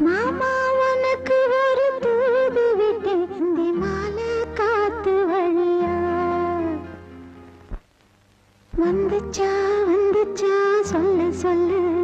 மாமா உனக்கு ஒரு தூது விட்டேன் இந்த மாலை காத்து வழியா? வந்துச்சா வந்துச்சா சொல்லு சொல்லு.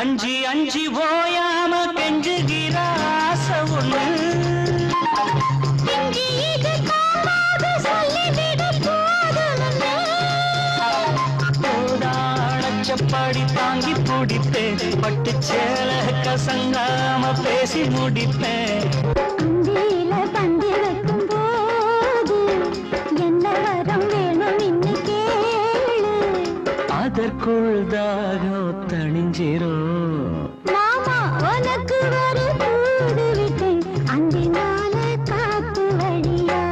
அஞ்சி அஞ்சி ஓயாம கெஞ்சுகிற ஆசை ஒண்ணு. அணைச்சப்பாடி தாங்கி பிடிப்பேன். பட்டு சேல கசங்காம பேசி முடிப்பேன். அதற்குள் தாகம் தணிஞ்சிரும் மாமா உனக்கு ஒரு தூது விட்டேன். அந்தினால காத்து வழியா.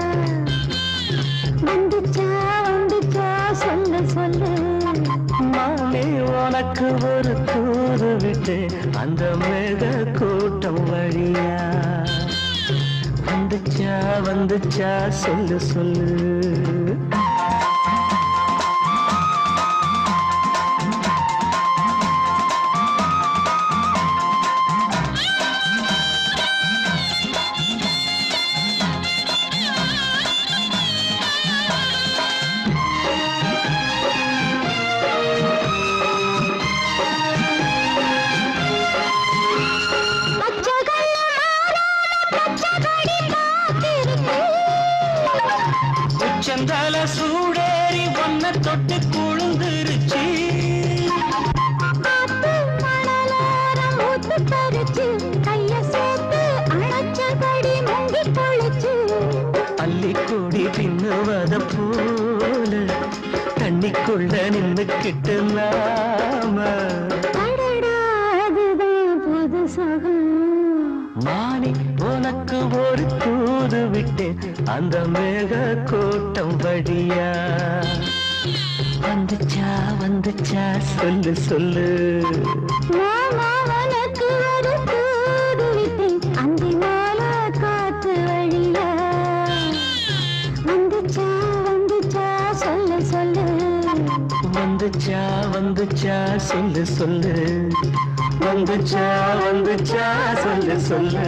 வந்துச்சா வந்துச்சா சொல்லு சொல்லு. மாலே உனக்கு ஒரு தூது விட்டு அந்த மேக கூட்டம் வழியா. வந்துச்சா வந்துச்சா சொல்லு சொல்லு. உச்சந்தால சூடேறி ஒன்ன தொட்டு குழுந்துருச்சு. அள்ளிக்கூடி பின்னுவத போல தண்ணிக்குள்ள அடடா, அதுதான் புது சுகம். மானி உனக்கு ஒரு தூது விட்டு அந்த மேக கூட்டம் விட்டேன், வழியா. வந்துச்சா வந்துச்சா? சொல்லு சொல்லு. வந்துச்சா வந்துச்சா? சொல்லு சொல்லு. வந்துச்சா வந்துச்சா? சொல்லு சொல்லு.